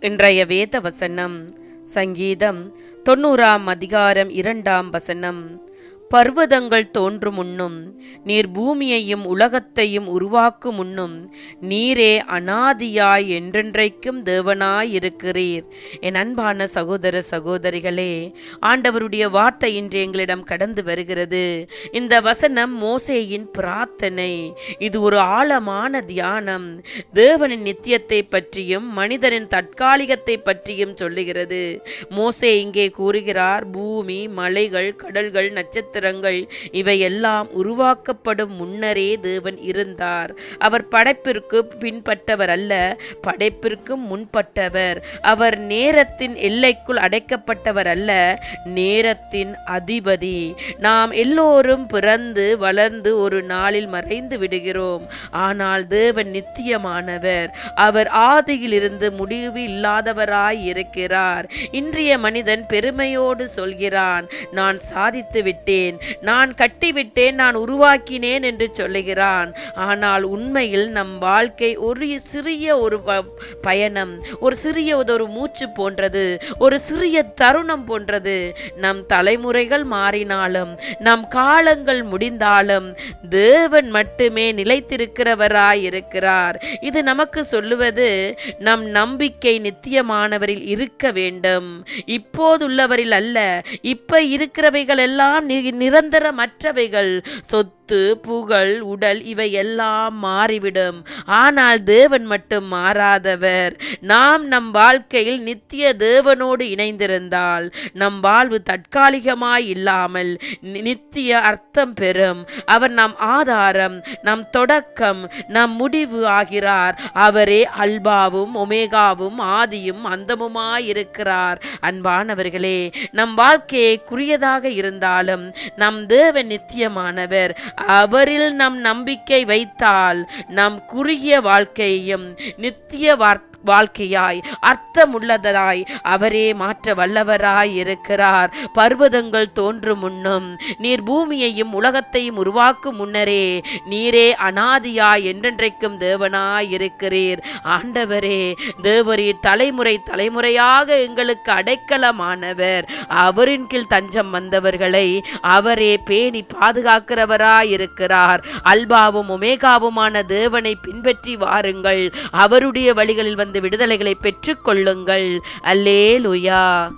இன்றைய வேத வசனம் சங்கீதம் தொண்ணூறாம் அதிகாரம் இரண்டாம் வசனம். பர்வதங்கள் தோன்றும் முன்னும் நீர் பூமியையும் உலகத்தையும் உருவாக்கும் முன்னும் நீரே அனாதியாய் என்றென்றைக்கும் தேவனாய் இருக்கிறீர் என் அன்பான சகோதர சகோதரிகளே ஆண்டவருடைய வார்த்தை இன்று எங்களிடம் கடந்து வருகிறது. இந்த வசனம் மோசேயின் பிரார்த்தனை. இது ஒரு ஆழமான தியானம். தேவனின் நித்தியத்தை பற்றியும் மனிதனின் தற்காலிகத்தை பற்றியும் சொல்லுகிறது. மோசே இங்கே கூறுகிறார் பூமி மலைகள் கடல்கள் நட்சத்திர நட்சத்திரங்கள் இவையெல்லாம் உருவாக்கப்படும் முன்னரே தேவன் இருந்தார். அவர் படைப்பிற்கு பின்பற்றவர் அல்ல படைப்பிற்கும் முன்பட்டவர் அவர் நேரத்தின் எல்லைக்குள் அடைக்கப்பட்டவர் அல்ல நேரத்தின் அதிபதி. நாம் எல்லோரும் பிறந்து வளர்ந்து ஒரு நாளில் மறைந்து விடுகிறோம். ஆனால் தேவன் நித்தியமானவர். அவர் ஆதியிலிருந்து முடிவு இல்லாதவராய் இருக்கிறார். இன்றைய மனிதன் பெருமையோடு சொல்கிறான் நான் சாதித்து விட்டேன். நான் கட்டிவிட்டேன் நான் உருவாக்கினேன் என்று சொல்லுகிறான். ஆனால் உண்மையில் நம் வாழ்க்கை ஒரு சிறிய ஒரு பயணம் ஒரு சிறிய ஒரு மூச்சு போன்றது ஒரு சிறிய தருணம் போன்றது. நம் தலைமுறைகள் மாறினாலும் நம் காலங்கள் முடிந்தாலும் தேவன் மட்டுமே நிலைத்திருக்கிறவராய் இருக்கிறார் இது நமக்கு சொல்லுவது நம் நம்பிக்கை நித்தியமானவரில் இருக்க வேண்டும். இப்போதுள்ளவரில் அல்ல இப்ப இருக்கிறவைகள் எல்லாம் நிரந்தரமற்றவைகள். சொத்து புகழ் உடல் இவை எல்லாம் மாறிவிடும். ஆனால் தேவன் மட்டும் மாறாதவர். நாம் நம் வாழ்க்கையில் நித்திய தேவனோடு இணைந்திருந்தால் நம் வாழ்வு தற்காலிகமாய் இல்லாமல் நி- நித்திய அர்த்தம் பெறும். அவர் நம் ஆதாரம் நம் தொடக்கம் நம் முடிவு ஆகிறார். அவரே அல்பாவும் ஒமேகாவும் ஆதியும் அந்தமுமாயிருக்கிறார் அன்பானவர்களே நம் வாழ்க்கையை குறியதாக இருந்தாலும் நம் தேவன் நித்தியமானவர். அவரில் நம் நம்பிக்கை வைத்தால் நம் குறுகிய வாழ்க்கையையும் நித்திய வார்த்தை வாழ்க்கையாய் அர்த்தமுள்ளதாய் அவரே மாற்ற வல்லவராய் இருக்கிறார். பர்வதங்கள் தோன்றும் முன்னும் நீர் பூமியையும் உலகத்தையும் உருவாக்கும் முன்னரே நீரே அனாதியாய் என்றென்றைக்கும் தேவனாய் இருக்கிறீர். ஆண்டவரே தேவரீர் தலைமுறை தலைமுறையாக எங்களுக்கு அடைக்கலமானவர். அவரின் கீழ் தஞ்சம் வந்தவர்களை அவரே பேணி பாதுகாக்கிறவராய் இருக்கிறார். அல்பாவும் ஒமேகாவுமான தேவனை பின்பற்றி வாருங்கள். அவருடைய வழிகளில் வந்து விடுதலைகளை பெற்றுக்கொள்ளுங்கள். அல்லேலுயா.